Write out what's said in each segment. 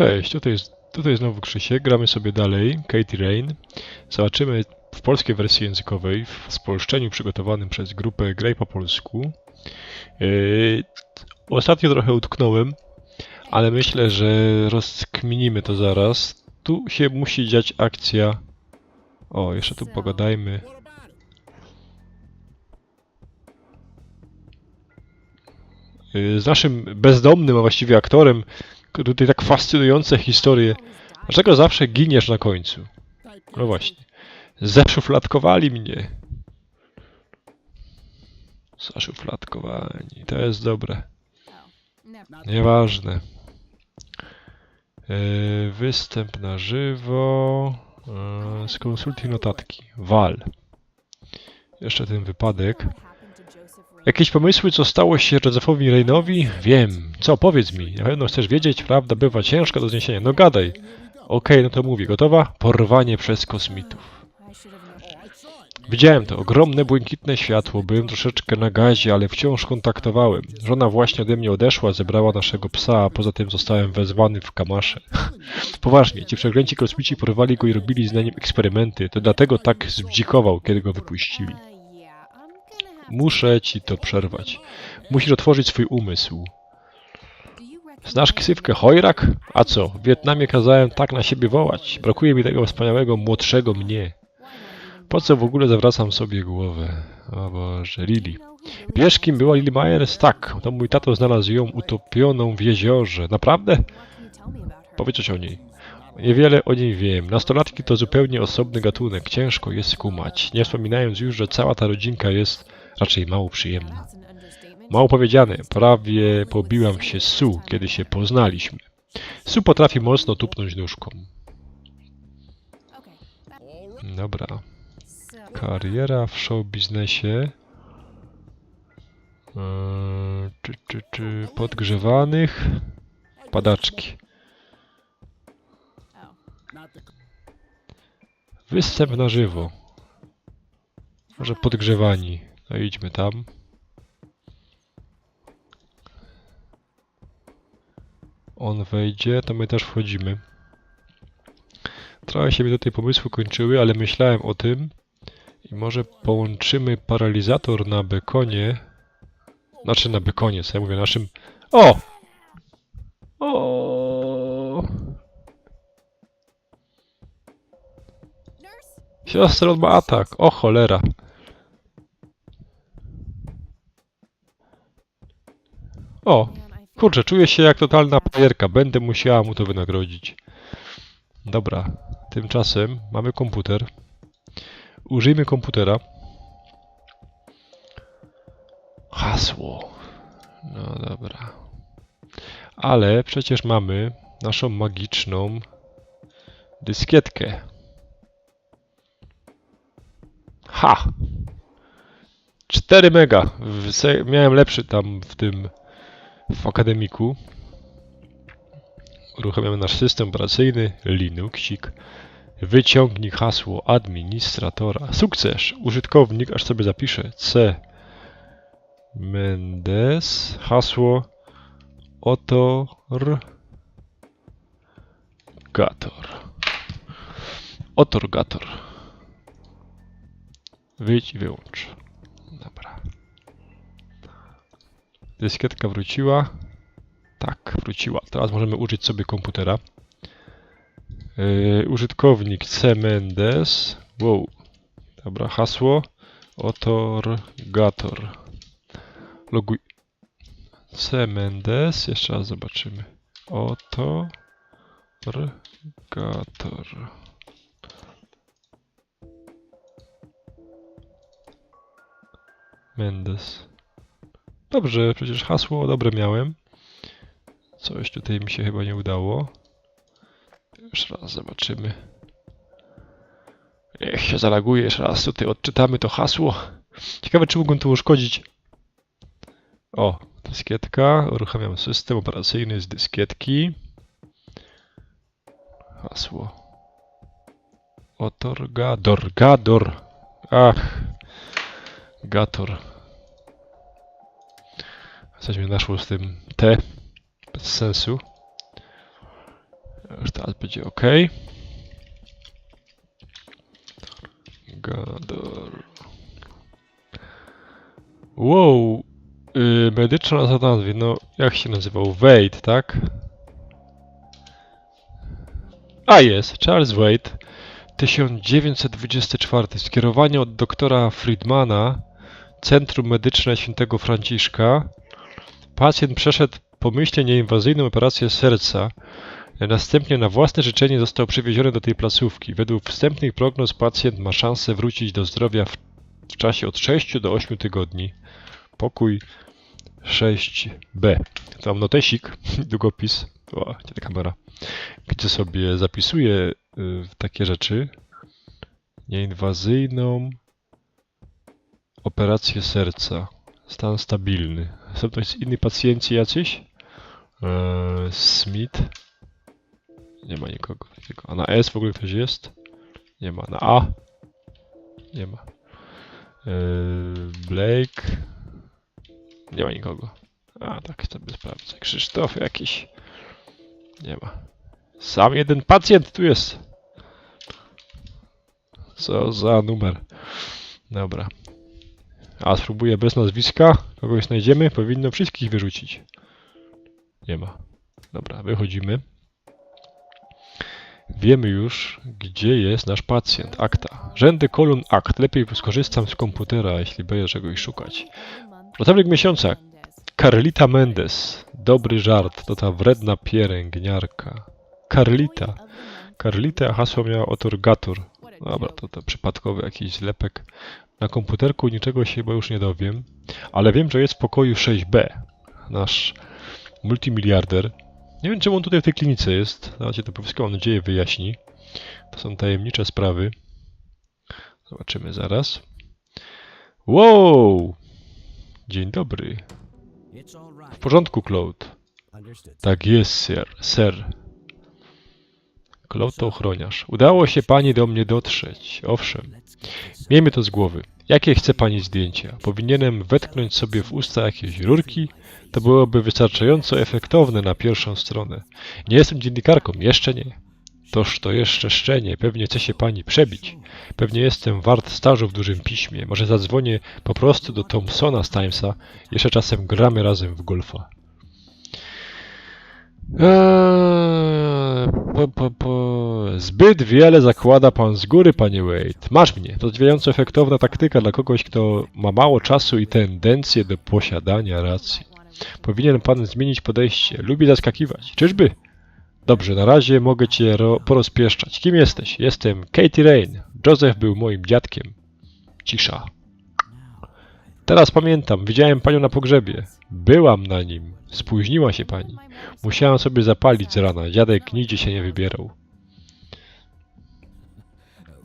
Cześć, tutaj jest, tutaj znowu Krzysiek, gramy sobie dalej, Katie Rain. Zobaczymy w polskiej wersji językowej, w spolszczeniu przygotowanym przez grupę Graj po polsku. Yy, ostatnio trochę utknąłem, ale myślę, że rozkminimy to zaraz. Tu się musi dziać akcja. O, jeszcze tu pogadajmy. Yy, Z naszym bezdomnym, a właściwie aktorem, tutaj tak fascynujące historie. Dlaczego zawsze giniesz na końcu? No właśnie. Zeszufladkowali mnie. Zaszufladkowani. To jest dobre. Nieważne. Yy, występ na żywo. Yy, skonsultuj notatki. Wal. Jeszcze ten wypadek. Jakieś pomysły, co stało się Józefowi Reinowi? Wiem. Co, powiedz mi. Na pewno chcesz wiedzieć, prawda bywa ciężka do zniesienia. No gadaj. Okej, no to mówię. Gotowa? Porwanie przez kosmitów. Widziałem to. Ogromne, błękitne światło. Byłem troszeczkę na gazie, ale wciąż kontaktowałem. Żona właśnie ode mnie odeszła, zebrała naszego psa, a poza tym zostałem wezwany w kamasze. Poważnie, ci przeklęci kosmici porwali go i robili z nim eksperymenty. To dlatego tak zbdzikował, kiedy go wypuścili. Muszę ci to przerwać. Musisz otworzyć swój umysł. Znasz ksywkę Chojrak? A co, w Wietnamie kazałem tak na siebie wołać. Brakuje mi tego wspaniałego, młodszego mnie. Po co w ogóle zawracam sobie głowę? O Boże, Lili. Wiesz, kim była Lily Myers? Tak, to mój tato znalazł ją utopioną w jeziorze. Naprawdę? Powiedz coś o niej. Niewiele o niej wiem. Nastolatki to zupełnie osobny gatunek. Ciężko jest kumać. Nie wspominając już, że cała ta rodzinka jest raczej mało przyjemna. Mało powiedziane, prawie pobiłam się Su, kiedy się poznaliśmy. Su potrafi mocno tupnąć nóżką. Dobra. Kariera w show biznesie. Eee, czy, czy, czy podgrzewanych? Padaczki. Występ na żywo. Może podgrzewani. No idźmy tam. On wejdzie, to my też wchodzimy. Trochę się mi do tej pomysły kończyły, ale myślałem o tym i może połączymy paralizator na bekonie. Znaczy na bekonie, co ja mówię, naszym... O! O! Siostra ma atak, o cholera. O, kurczę, czuję się jak totalna pajerka, będę musiała mu to wynagrodzić. Dobra, tymczasem mamy komputer. Użyjmy komputera. Hasło. No dobra. Ale przecież mamy naszą magiczną dyskietkę. Ha! 4 mega. Miałem lepszy tam w tym w akademiku. Uruchamiamy nasz system operacyjny Linuxik. Wyciągnij hasło administratora. Sukces! Użytkownik, aż sobie zapiszę, C. Mendes. Hasło Otor. Gator. Otorgator. Wyjdź i wyłącz. Dobra. Dyskietka wróciła. Tak, wróciła. Teraz możemy użyć sobie komputera. Yy, użytkownik C. Mendes. Wow. Dobra, hasło. Otorgator. Loguj. C. Mendes. Jeszcze raz zobaczymy. Otorgator. Mendes. Dobrze, przecież hasło dobre miałem. Coś tutaj mi się chyba nie udało. Jeszcze raz zobaczymy. Niech się zalaguje, jeszcze raz tutaj odczytamy to hasło. Ciekawe, czy mogą tu uszkodzić. O, dyskietka. Uruchamiam system operacyjny z dyskietki. Hasło. Otorgador. Gador. Ach. Gator. Coś mi naszło z tym T. Bez sensu. Już teraz będzie ok. Gador. Wow. Yy, medyczna nazwa nazwy. No, jak się nazywał? Wade, tak? A jest, Charles Wade. 1924. Skierowanie od doktora Friedmana. Centrum Medyczne Świętego Franciszka. Pacjent przeszedł pomyślnie nieinwazyjną operację serca. Następnie na własne życzenie został przewieziony do tej placówki. Według wstępnych prognoz pacjent ma szansę wrócić do zdrowia w, w czasie od 6 do 8 tygodni. Pokój 6B. Tam notesik, długopis, o, gdzie ta kamera, gdzie sobie zapisuję y, takie rzeczy. Nieinwazyjną operację serca. Stan stabilny. Są to inni pacjenci jacyś? Eee, Smith. Nie ma nikogo takiego. A na S w ogóle ktoś jest? Nie ma. Na A? Nie ma. Eee, Blake. Nie ma nikogo. A, tak sobie sprawdzę. Krzysztof jakiś. Nie ma. Sam jeden pacjent tu jest. Co za numer. Dobra. A spróbuję bez nazwiska. Kogoś znajdziemy. Powinno wszystkich wyrzucić. Nie ma. Dobra, wychodzimy. Wiemy już, gdzie jest nasz pacjent. Akta. Rzędy kolumn akt. Lepiej skorzystam z komputera, jeśli będzie czegoś szukać. Pracownik miesiąca. Carlita Mendes. Dobry żart. To ta wredna pielęgniarka. Carlita. Carlita, hasło miała autor Gator. Dobra, to, to przypadkowy jakiś zlepek. Na komputerku niczego się chyba już nie dowiem, ale wiem, że jest w pokoju 6B. Nasz multimiliarder. Nie wiem, czemu on tutaj w tej klinice jest. Zobaczcie, to wszystko mam nadzieję wyjaśni. To są tajemnicze sprawy. Zobaczymy zaraz. Wow! Dzień dobry. W porządku, Claude. Tak jest, sir. Sir. Claude to ochroniarz. Udało się pani do mnie dotrzeć. Owszem. Miejmy to z głowy. Jakie chce pani zdjęcia? Powinienem wetknąć sobie w usta jakieś rurki? To byłoby wystarczająco efektowne na pierwszą stronę. Nie jestem dziennikarką, jeszcze nie. Toż to jeszcze szczenie, pewnie chce się pani przebić. Pewnie jestem wart stażu w dużym piśmie. Może zadzwonię po prostu do Thompsona z Timesa. Jeszcze czasem gramy razem w golfa. Eee, po, po, po. Zbyt wiele zakłada pan z góry, panie Wade. Masz mnie. To zdziwiająco efektowna taktyka dla kogoś, kto ma mało czasu i tendencję do posiadania racji. Powinien pan zmienić podejście. Lubi zaskakiwać. Czyżby? Dobrze, na razie mogę cię ro- porozpieszczać. Kim jesteś? Jestem Katie Rain. Joseph był moim dziadkiem. Cisza. Teraz pamiętam, widziałem panią na pogrzebie. Byłam na nim. Spóźniła się pani. Musiałam sobie zapalić z rana. Dziadek nigdzie się nie wybierał.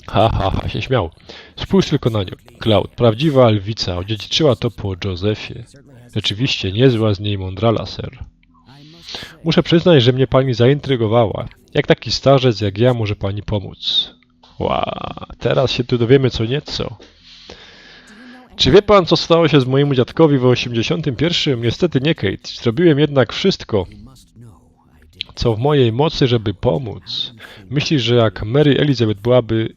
Ha, ha, ha, się śmiał. Spójrz tylko na nią. Cloud, prawdziwa lwica, odziedziczyła to po Josephie. Rzeczywiście, niezła z niej mądrala, ser. Muszę przyznać, że mnie pani zaintrygowała. Jak taki starzec jak ja może pani pomóc? Ła, teraz się tu dowiemy co nieco. Czy wie pan, co stało się z moim dziadkowi w 81? Niestety nie, Kate. Zrobiłem jednak wszystko, co w mojej mocy, żeby pomóc. Myślisz, że jak Mary Elizabeth byłaby...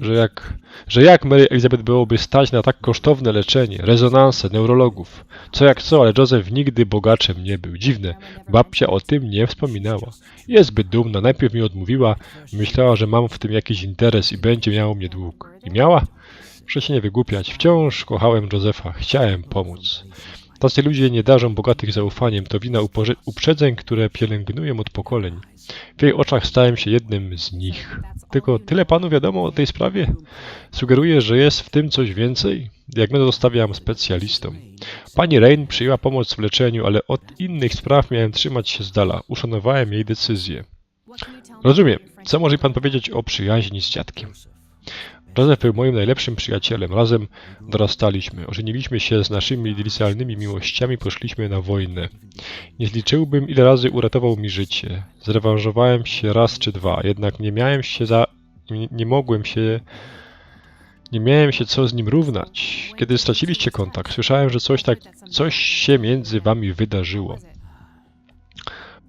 Że jak, że jak Mary Elizabeth byłoby stać na tak kosztowne leczenie, rezonanse, neurologów? Co jak co, ale Joseph nigdy bogaczem nie był. Dziwne, babcia o tym nie wspominała. Jest zbyt dumna, najpierw mi odmówiła, myślała, że mam w tym jakiś interes i będzie miała mnie dług. I miała? Muszę się nie wygłupiać. Wciąż kochałem Josefa, chciałem pomóc. Tacy ludzie nie darzą bogatych zaufaniem, to wina uprzedzeń, które pielęgnują od pokoleń. W jej oczach stałem się jednym z nich. Tylko tyle panu wiadomo o tej sprawie? Sugeruję, że jest w tym coś więcej? Diagnozę zostawiam specjalistom. Pani Rain przyjęła pomoc w leczeniu, ale od innych spraw miałem trzymać się z dala. Uszanowałem jej decyzję. Rozumiem. Co może pan powiedzieć o przyjaźni z dziadkiem? Joseph był moim najlepszym przyjacielem. Razem dorastaliśmy. Ożeniliśmy się z naszymi licealnymi miłościami, poszliśmy na wojnę. Nie zliczyłbym, ile razy uratował mi życie. Zrewanżowałem się raz czy dwa, jednak nie miałem się za... nie, nie mogłem się... Nie miałem się co z nim równać. Kiedy straciliście kontakt, słyszałem, że coś tak... coś się między wami wydarzyło.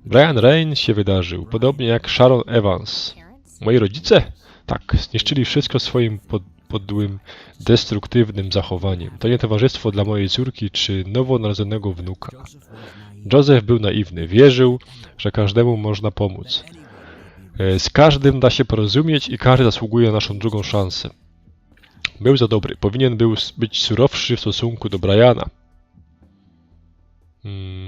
Brian Rain się wydarzył, podobnie jak Sharon Evans. Moi rodzice? Tak, zniszczyli wszystko swoim pod, podłym, destruktywnym zachowaniem. To nie towarzystwo dla mojej córki czy nowonarodzonego wnuka. Joseph był naiwny, wierzył, że każdemu można pomóc. E, Z każdym da się porozumieć i każdy zasługuje na naszą drugą szansę. Był za dobry, powinien był być surowszy w stosunku do Briana. Hmm.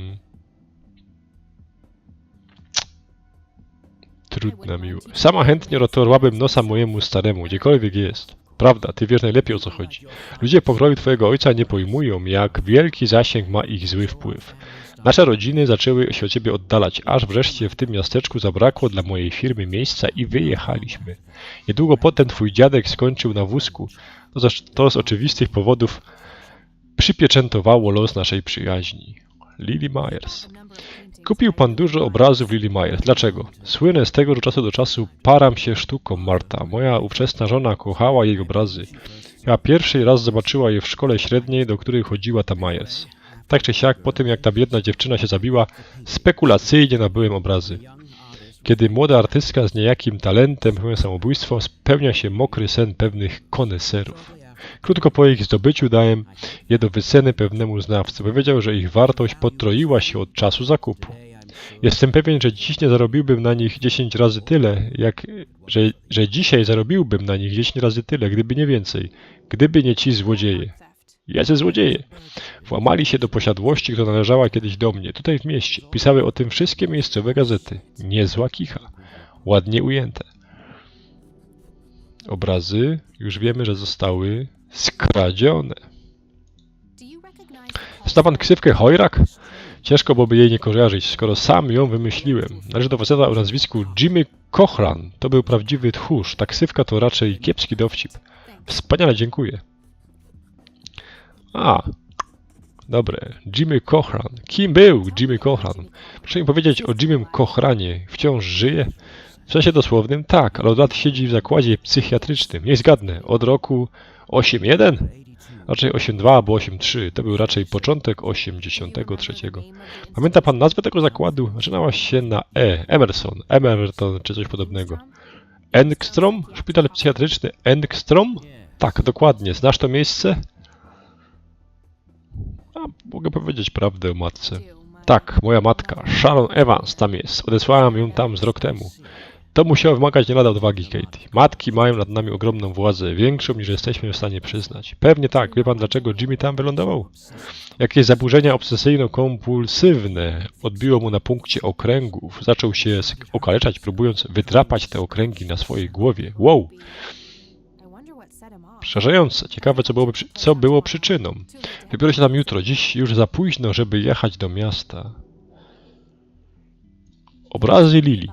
Trudna miło. Sama chętnie rotorłabym nosa mojemu staremu, gdziekolwiek jest. Prawda, ty wiesz najlepiej o co chodzi. Ludzie pokroju twojego ojca nie pojmują, jak wielki zasięg ma ich zły wpływ. Nasze rodziny zaczęły się od ciebie oddalać, aż wreszcie w tym miasteczku zabrakło dla mojej firmy miejsca i wyjechaliśmy. Niedługo potem twój dziadek skończył na wózku. To, to z oczywistych powodów przypieczętowało los naszej przyjaźni. Lily Myers. Kupił pan dużo obrazów Lily Myers. Dlaczego? Słynę z tego, że czasu do czasu param się sztuką, Marta. Moja ówczesna żona kochała jej obrazy. Ja pierwszy raz zobaczyła je w szkole średniej, do której chodziła ta Myers. Tak czy siak, po tym jak ta biedna dziewczyna się zabiła, spekulacyjnie nabyłem obrazy. Kiedy młoda artystka z niejakim talentem popełnia samobójstwo, spełnia się mokry sen pewnych koneserów. Krótko po ich zdobyciu dałem je do wyceny pewnemu znawcy. Powiedział, że ich wartość potroiła się od czasu zakupu. Jestem pewien, że dziś nie zarobiłbym na nich 10 razy tyle, jak że, że dzisiaj zarobiłbym na nich 10 razy tyle, gdyby nie więcej, gdyby nie ci złodzieje. Jacy złodzieje? Włamali się do posiadłości, która należała kiedyś do mnie, tutaj w mieście. Pisały o tym wszystkie miejscowe gazety. Niezła kicha. Ładnie ujęte. Obrazy już wiemy, że zostały skradzione. Zna pan ksywkę Chojrak? Ciężko byłoby jej nie kojarzyć, skoro sam ją wymyśliłem. Należy do faceta o nazwisku Jimmy Cochran. To był prawdziwy tchórz. Ta ksywka to raczej kiepski dowcip. Wspaniale, dziękuję. A, dobre. Jimmy Cochran. Kim był Jimmy Cochran? Proszę mi powiedzieć o Jimmym Cochranie. Wciąż żyje? W sensie dosłownym tak, ale od lat siedzi w zakładzie psychiatrycznym. Nie zgadnę. Od roku 8.1? Raczej 8.2 albo 8.3. To był raczej początek 83. Pamięta pan nazwę tego zakładu? Zaczynała się na E. Emerson, Emerton czy coś podobnego. Engstrom? Szpital psychiatryczny Engstrom? Tak, dokładnie. Znasz to miejsce? A, mogę powiedzieć prawdę o matce. Tak, moja matka, Sharon Evans tam jest. Odesłałem ją tam z rok temu. To musiało wymagać nie lada odwagi, Katie. Matki mają nad nami ogromną władzę, większą niż jesteśmy w stanie przyznać. Pewnie tak. Wie pan dlaczego Jimmy tam wylądował? Jakieś zaburzenia obsesyjno-kompulsywne odbiło mu na punkcie okręgów. Zaczął się okaleczać, próbując wydrapać te okręgi na swojej głowie. Wow! Przerażające. Ciekawe, co, co było przyczyną. Wybiorę się tam jutro. Dziś już za późno, żeby jechać do miasta. Obrazy Lili.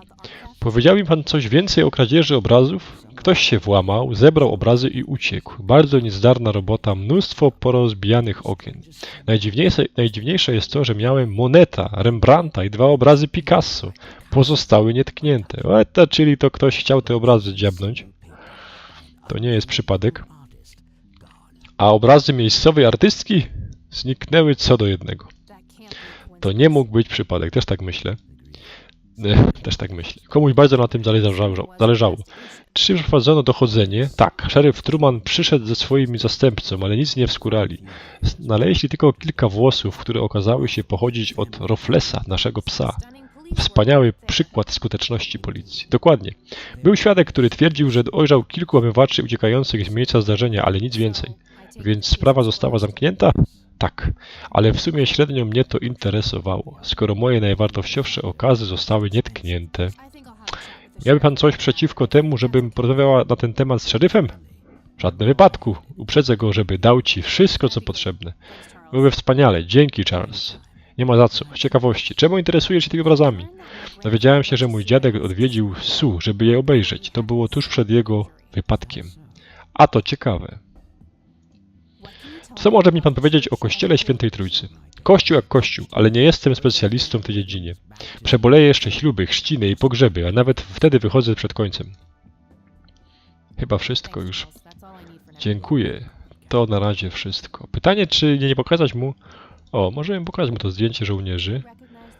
Powiedział mi pan coś więcej o kradzieży obrazów? Ktoś się włamał, zebrał obrazy i uciekł. Bardzo niezdarna robota, mnóstwo porozbijanych okien. Najdziwniejsze, najdziwniejsze jest to, że miałem moneta, Rembrandta i dwa obrazy Picasso. Pozostały nietknięte. To, czyli to ktoś chciał te obrazy dziabnąć. To nie jest przypadek. A obrazy miejscowej artystki zniknęły co do jednego. To nie mógł być przypadek, też tak myślę. Też tak myślę. Komuś bardzo na tym zależało. zależało. Czy przeprowadzono dochodzenie? Tak. Szeryf Truman przyszedł ze swoimi zastępcą, ale nic nie wskórali. Znaleźli tylko kilka włosów, które okazały się pochodzić od Roflesa, naszego psa. Wspaniały przykład skuteczności policji. Dokładnie. Był świadek, który twierdził, że ojrzał kilku obmywaczy uciekających z miejsca zdarzenia, ale nic więcej. Więc sprawa została zamknięta? Tak, ale w sumie średnio mnie to interesowało, skoro moje najwartościowsze okazy zostały nietknięte. Miałby pan coś przeciwko temu, żebym porozmawiała na ten temat z szeryfem? W żadnym wypadku. Uprzedzę go, żeby dał ci wszystko, co potrzebne. Byłoby wspaniale. Dzięki, Charles. Nie ma za co. Z ciekawości. Czemu interesujesz się tymi obrazami? Dowiedziałem się, że mój dziadek odwiedził Su, żeby je obejrzeć. To było tuż przed jego wypadkiem. A to ciekawe. Co może mi pan powiedzieć o Kościele Świętej Trójcy? Kościół jak kościół, ale nie jestem specjalistą w tej dziedzinie. Przeboleję jeszcze śluby, chrzciny i pogrzeby, a nawet wtedy wychodzę przed końcem. Chyba wszystko już. Dziękuję. To na razie wszystko. Pytanie, czy nie, pokazać mu... O, możemy pokazać mu to zdjęcie żołnierzy.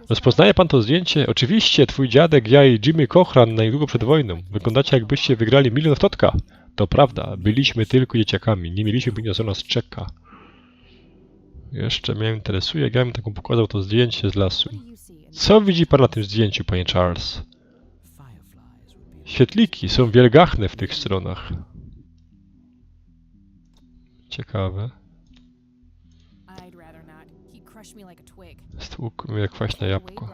Rozpoznaje pan to zdjęcie? Oczywiście, twój dziadek, ja i Jimmy Cochran na niedługo przed wojną. Wyglądacie jakbyście wygrali milion w totka. To prawda, byliśmy tylko dzieciakami, nie mieliśmy pojęcia co nas czeka. Jeszcze mnie interesuje, jak ja bym taką pokazał to zdjęcie z lasu. Co widzi pan na tym zdjęciu, panie Charles? Świetliki są wielgachne w tych stronach. Ciekawe. Stłukł mnie jak kwaśne jabłko.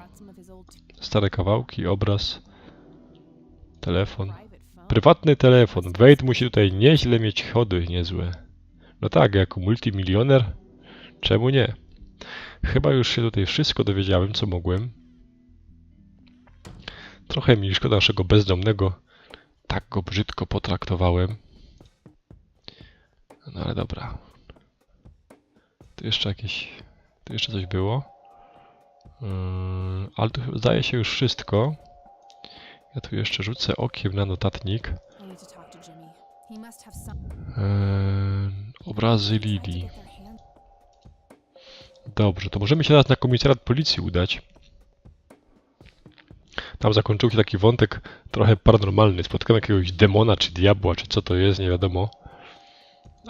Stare kawałki, obraz, telefon. Prywatny telefon. Wade musi tutaj nieźle mieć chody niezłe. No tak, jako multimilioner, czemu nie? Chyba już się tutaj wszystko dowiedziałem, co mogłem. Trochę mi szkoda naszego bezdomnego. Tak go brzydko potraktowałem. No ale dobra. Tu jeszcze jakieś... Tu jeszcze coś było. Yy, ale tu zdaje się już wszystko. Ja tu jeszcze rzucę okiem na notatnik. I need to Dobrze, to możemy się teraz na komisariat policji udać. Tam zakończył się taki wątek trochę paranormalny. Spotkałem jakiegoś demona, czy diabła, czy co to jest, nie wiadomo.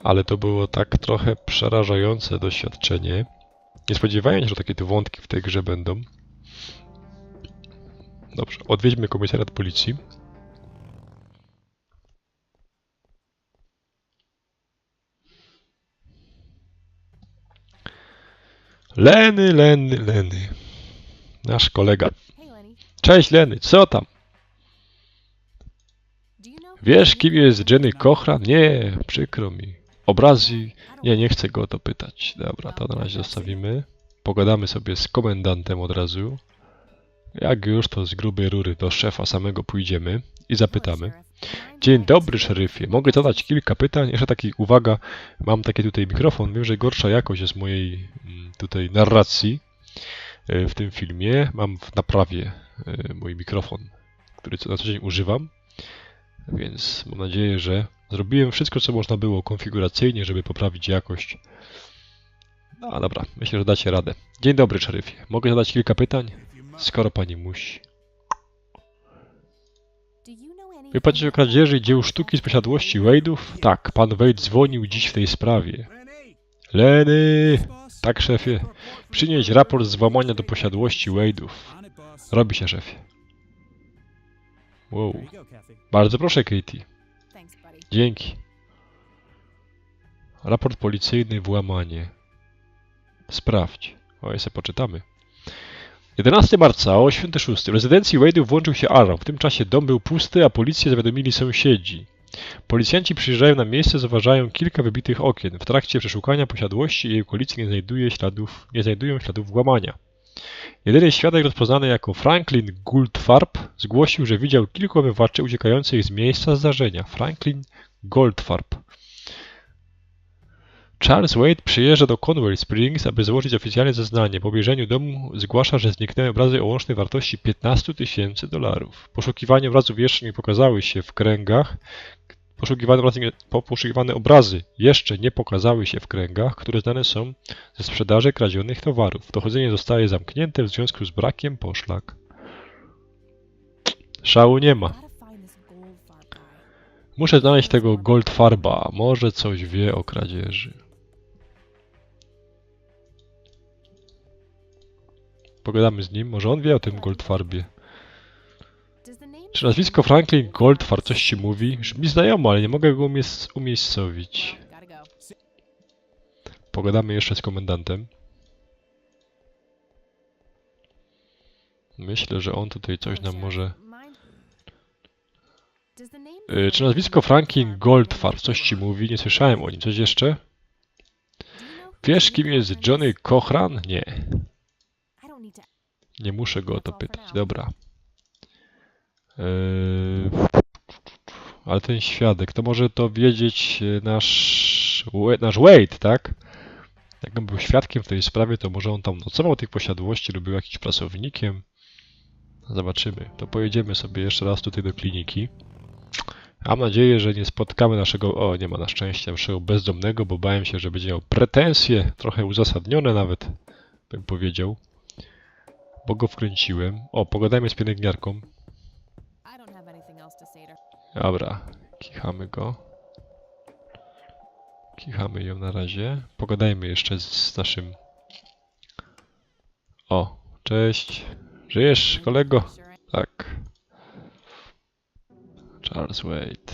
Ale to było tak trochę przerażające doświadczenie. Nie spodziewałem się, że takie tu wątki w tej grze będą. Dobrze, odwiedźmy komisariat policji. Leny, Leny, Leny. Nasz kolega. Cześć Leny, co tam? Wiesz kim jest Jenny Cochran? Nie, przykro mi. Obrazy? Nie, nie chcę go to pytać. Dobra, to na razie zostawimy. Pogadamy sobie z komendantem od razu. Jak już, to z grubej rury do szefa samego pójdziemy i zapytamy. Dzień dobry, szeryfie. Mogę zadać kilka pytań? Jeszcze taki, uwaga, mam taki tutaj mikrofon. Wiem, że gorsza jakość jest mojej mm, tutaj narracji e, w tym filmie. Mam w naprawie e, mój mikrofon, który na co dzień używam. Więc mam nadzieję, że zrobiłem wszystko, co można było konfiguracyjnie, żeby poprawić jakość. No dobra, myślę, że dacie radę. Dzień dobry, szeryfie. Mogę zadać kilka pytań? Skoro pani musi. Coś o kradzieży dzieł sztuki z posiadłości Wade'ów? Tak, pan Wade dzwonił dziś w tej sprawie. Leny! Tak, szefie. Przynieś raport z włamania do posiadłości Wade'ów. Robi się, szefie. Wow. Bardzo proszę, Katie. Dzięki. Raport policyjny włamanie. Sprawdź. O, jeszcze poczytamy. 11 marca o 86 w rezydencji Wade'ów włączył się alarm. W tym czasie dom był pusty, a policję zawiadomili sąsiedzi. Policjanci przyjeżdżają na miejsce, zauważają kilka wybitych okien. W trakcie przeszukania posiadłości i jej okolicy nie, znajduje śladów, nie znajdują śladów włamania. Jedyny świadek rozpoznany jako Franklin Goldfarb zgłosił, że widział kilku obywateli uciekających z miejsca zdarzenia. Franklin Goldfarb. Charles Wade przyjeżdża do Conway Springs, aby złożyć oficjalne zeznanie. Po obejrzeniu domu zgłasza, że zniknęły obrazy o łącznej wartości 15 tysięcy dolarów. Poszukiwanie obrazów jeszcze nie pokazały się w kręgach. Poszukiwane obrazy, poszukiwane obrazy jeszcze nie pokazały się w kręgach, które znane są ze sprzedaży kradzionych towarów. Dochodzenie zostaje zamknięte w związku z brakiem poszlak. Szału nie ma. Muszę znaleźć tego Goldfarba. Może coś wie o kradzieży. Pogadamy z nim. Może on wie o tym Goldfarbie. Czy nazwisko Franklin Goldfarb coś ci mówi? Brzmi znajomo, ale nie mogę go umies- umiejscowić. Pogadamy jeszcze z komendantem. Myślę, że on tutaj coś nam może... Y, czy nazwisko Franklin Goldfarb coś ci mówi? Nie słyszałem o nim. Coś jeszcze? Wiesz, kim jest Johnny Cochran? Nie. I don't need to. Nie muszę go o to pytać. Dobra. Eee, ale ten świadek, to może to wiedzieć e, nasz, nasz Wade, tak? Jakbym był świadkiem w tej sprawie, to może on tam nocował tych posiadłości lub był jakimś pracownikiem. Zobaczymy. To pojedziemy sobie jeszcze raz tutaj do kliniki. Mam nadzieję, że nie spotkamy naszego, o nie ma na szczęście, naszego bezdomnego, bo bałem się, że będzie miał pretensje, trochę uzasadnione nawet, bym powiedział. Bo go wkręciłem. O, pogadajmy z pielęgniarką. Dobra, kichamy go. Kichamy ją na razie. Pogadajmy jeszcze z, z naszym... O, cześć. Żyjesz, kolego? Tak. Charles Wade.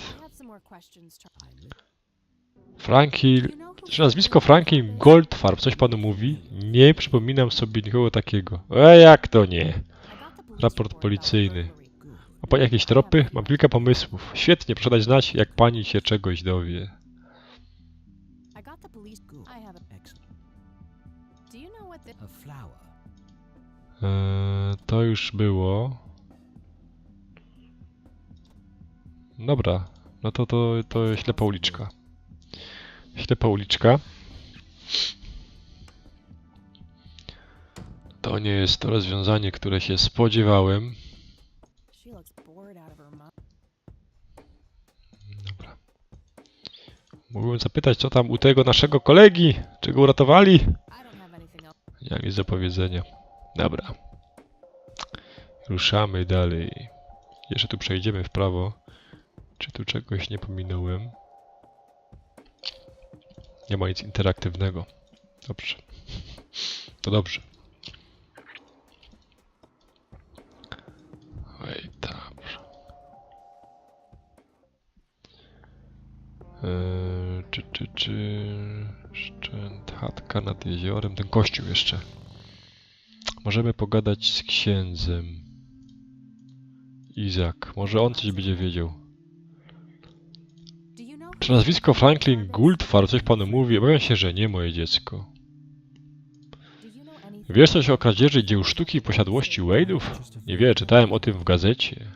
Frankie... Czy nazwisko Franklin Goldfarb coś panu mówi? Nie przypominam sobie nikogo takiego. E, jak to nie? Raport policyjny. Ma pani jakieś tropy? Mam kilka pomysłów. Świetnie, proszę dać znać, jak pani się czegoś dowie. Eee, to już było. Dobra, no to to, to ślepa uliczka. Ślepa uliczka. To nie jest to rozwiązanie, które się spodziewałem. Dobra. Mógłbym zapytać, co tam u tego naszego kolegi? Czy go uratowali? Nie mam nic do powiedzenia. Dobra. Ruszamy dalej. Jeszcze tu przejdziemy w prawo. Czy tu czegoś nie pominąłem? Nie ma nic interaktywnego. Dobrze. To dobrze. Oj, dobrze. Eee, czy, czy, czy... Szczęt, chatka nad jeziorem. Ten kościół jeszcze. Możemy pogadać z księdzem. Izak. Może on coś będzie wiedział. Czy nazwisko Franklin Goldfarb coś panu mówi? Obawiam się, że nie, moje dziecko. Wiesz coś o kradzieży dzieł sztuki i posiadłości Wade'ów? Nie wiem, czytałem o tym w gazecie.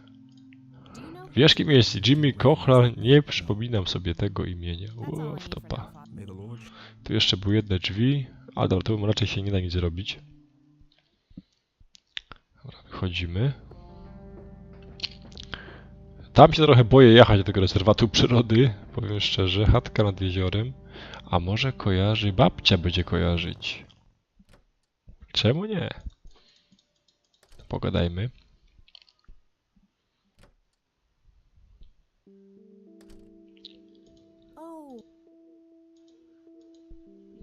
Wiesz kim jest Jimmy Cochran? Nie przypominam sobie tego imienia. For wtopa. Tu jeszcze były jedne drzwi. A dobra, tu raczej się nie da nic zrobić. Dobra, wychodzimy. Tam się trochę boję jechać do tego rezerwatu przyrody, powiem szczerze. Chatka nad jeziorem. A może kojarzy, babcia będzie kojarzyć. Czemu nie? Pogadajmy.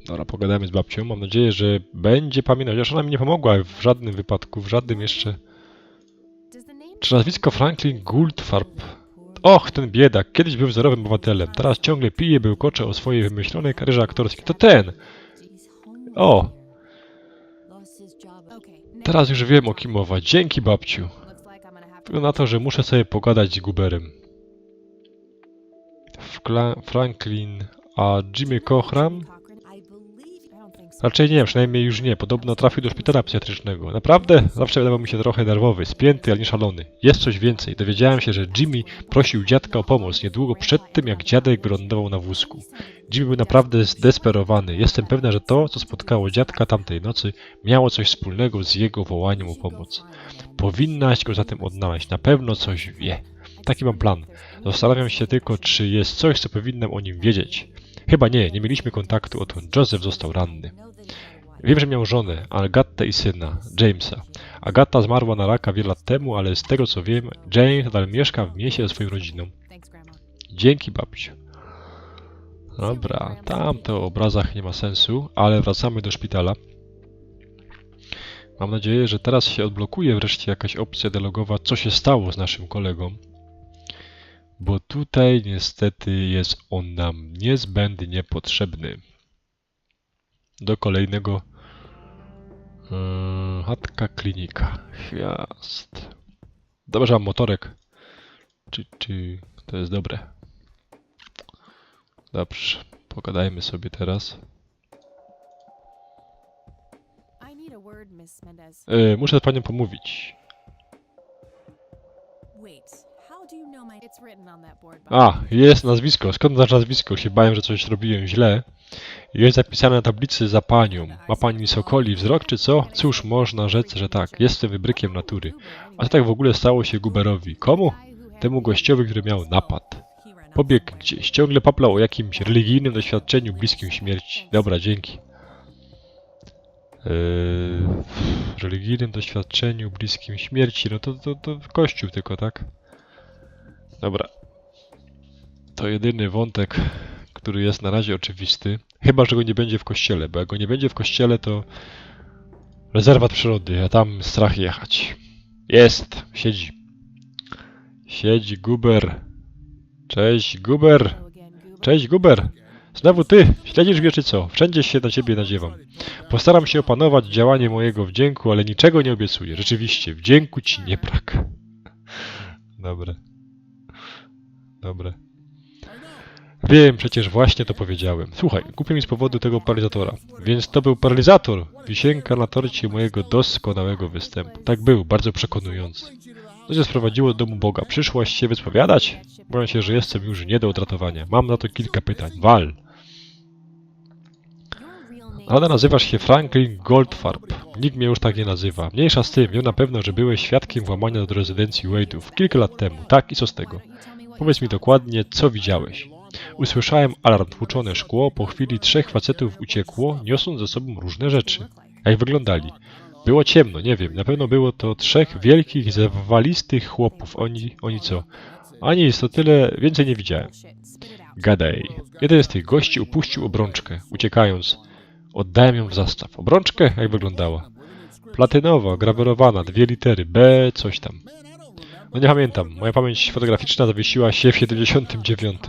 Dobra, pogadajmy z babcią. Mam nadzieję, że będzie pamiętać. Chociaż ona mi nie pomogła w żadnym wypadku, w żadnym jeszcze. Czy nazwisko Franklin Goldfarb? Och, ten biedak. Kiedyś był wzorowym obywatelem. Teraz ciągle pije, bełkocze o swojej wymyślonej karierze aktorskiej. To ten! O! Teraz już wiem o kim mowa. Dzięki babciu. Wygląda na to, że muszę sobie pogadać z Guberem. Franklin, a Jimmy Cochran? Raczej nie, przynajmniej już nie. Podobno trafił do szpitala psychiatrycznego. Naprawdę? Zawsze wydawał mi się trochę nerwowy, spięty, ale nie szalony. Jest coś więcej. Dowiedziałem się, że Jimmy prosił dziadka o pomoc niedługo przed tym, jak dziadek wylądował na wózku. Jimmy był naprawdę zdesperowany. Jestem pewna, że to, co spotkało dziadka tamtej nocy, miało coś wspólnego z jego wołaniem o pomoc. Powinnaś go zatem odnaleźć. Na pewno coś wie. Taki mam plan. Zastanawiam się tylko, czy jest coś, co powinnam o nim wiedzieć. Chyba nie, nie mieliśmy kontaktu, odkąd Joseph został ranny. Wiem, że miał żonę, Agatę i syna, Jamesa. Agata zmarła na raka wiele lat temu, ale z tego co wiem, James nadal mieszka w mieście ze swoją rodziną. Dzięki babciu. Dobra, tam to o obrazach nie ma sensu, ale wracamy do szpitala. Mam nadzieję, że teraz się odblokuje wreszcie jakaś opcja dialogowa, co się stało z naszym kolegą. Bo tutaj niestety jest on nam niezbędnie potrzebny. Do kolejnego yy, chatka klinika. Chwiast. Dobrze, mam motorek. Czy, czy to jest dobre? Dobrze, pogadajmy sobie teraz. Yy, muszę z panią pomówić. Wait. A, jest nazwisko. Skąd znasz nazwisko? Się bałem, że coś robiłem źle. Jest zapisane na tablicy za panią. Ma pani sokoli wzrok, czy co? Cóż, można rzec, że tak. Jestem wybrykiem natury. A co tak w ogóle stało się Guberowi? Komu? Temu gościowi, który miał napad. Pobiegł gdzieś. Ciągle paplał o jakimś religijnym doświadczeniu bliskim śmierci. Dobra, dzięki. w religijnym doświadczeniu, bliskim śmierci, no to, to, to kościół tylko, tak? Dobra. To jedyny wątek, który jest na razie oczywisty. Chyba, że go nie będzie w kościele, bo jak go nie będzie w kościele, to rezerwat przyrody, a tam strach jechać. Jest, siedzi. Siedzi Guber. Cześć Guber. Cześć Guber. Znowu ty, śledzisz mnie czy co? Wszędzie się na ciebie nadziewam. Postaram się opanować działanie mojego wdzięku, ale niczego nie obiecuję. Rzeczywiście, wdzięku ci nie brak. Dobre. Dobre. Wiem, przecież właśnie to powiedziałem. Słuchaj, kupię mi z powodu tego paralizatora. Więc to był paralizator. Wisienka na torcie mojego doskonałego występu. Tak był, bardzo przekonujący. To się sprowadziło do domu Boga. Przyszłaś się wyspowiadać? Boję się, że jestem już nie do odratowania. Mam na to kilka pytań. Wal. Ale nazywasz się Franklin Goldfarb. Nikt mnie już tak nie nazywa. Mniejsza z tym, wiem na pewno, że byłeś świadkiem włamania do rezydencji Wade'ów kilka lat temu. Tak, i co z tego? Powiedz mi dokładnie, co widziałeś. Usłyszałem alarm tłuczone szkło, po chwili trzech facetów uciekło, niosąc ze sobą różne rzeczy. Jak wyglądali? Było ciemno, nie wiem, na pewno było to trzech wielkich, zawalistych chłopów. Oni, oni co? Ani jest to tyle, więcej nie widziałem. Gadaj. Jeden z tych gości upuścił obrączkę, uciekając. Oddałem ją w zastaw. Obrączkę? Jak wyglądała? Platynowa, grawerowana, dwie litery, B, coś tam. No nie pamiętam, moja pamięć fotograficzna zawiesiła się w 79.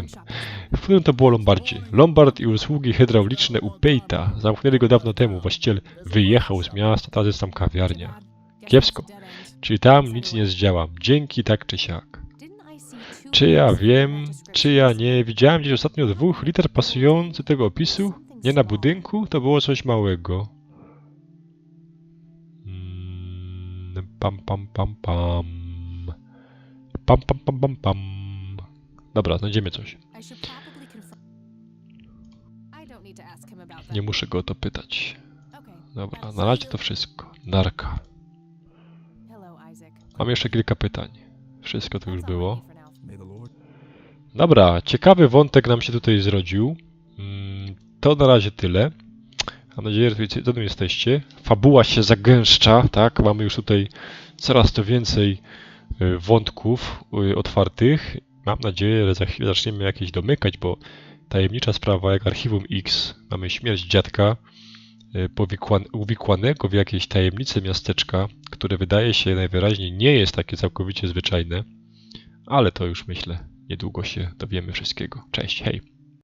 W którym to było Lombardzie? Lombard i usługi hydrauliczne u Pejta. Zamknęli go dawno temu, właściciel wyjechał z miasta, teraz jest tam kawiarnia. Kiepsko. Czyli tam nic nie zdziałam. Dzięki tak czy siak. Czy ja wiem, czy ja nie. Widziałem gdzieś ostatnio dwóch liter pasujących tego opisu? Nie na budynku? To było coś małego. Mm, Pam, pam, pam, pam. Pam, pam, pam, pam, pam. Dobra, znajdziemy coś. Nie muszę go o to pytać. Dobra, na razie to wszystko. Narka. Mam jeszcze kilka pytań. Wszystko to już było. Dobra, ciekawy wątek nam się tutaj zrodził. Mm, To na razie tyle. Mam nadzieję, że tutaj jesteście. Fabuła się zagęszcza, tak? Mamy już tutaj coraz to więcej wątków y, otwartych. Mam nadzieję, że za chwilę zaczniemy jakieś domykać, bo tajemnicza sprawa jak Archiwum X. Mamy śmierć dziadka y, uwikłanego w jakieś tajemnice miasteczka, które wydaje się najwyraźniej nie jest takie całkowicie zwyczajne. Ale to już myślę, niedługo się dowiemy wszystkiego. Cześć, hej.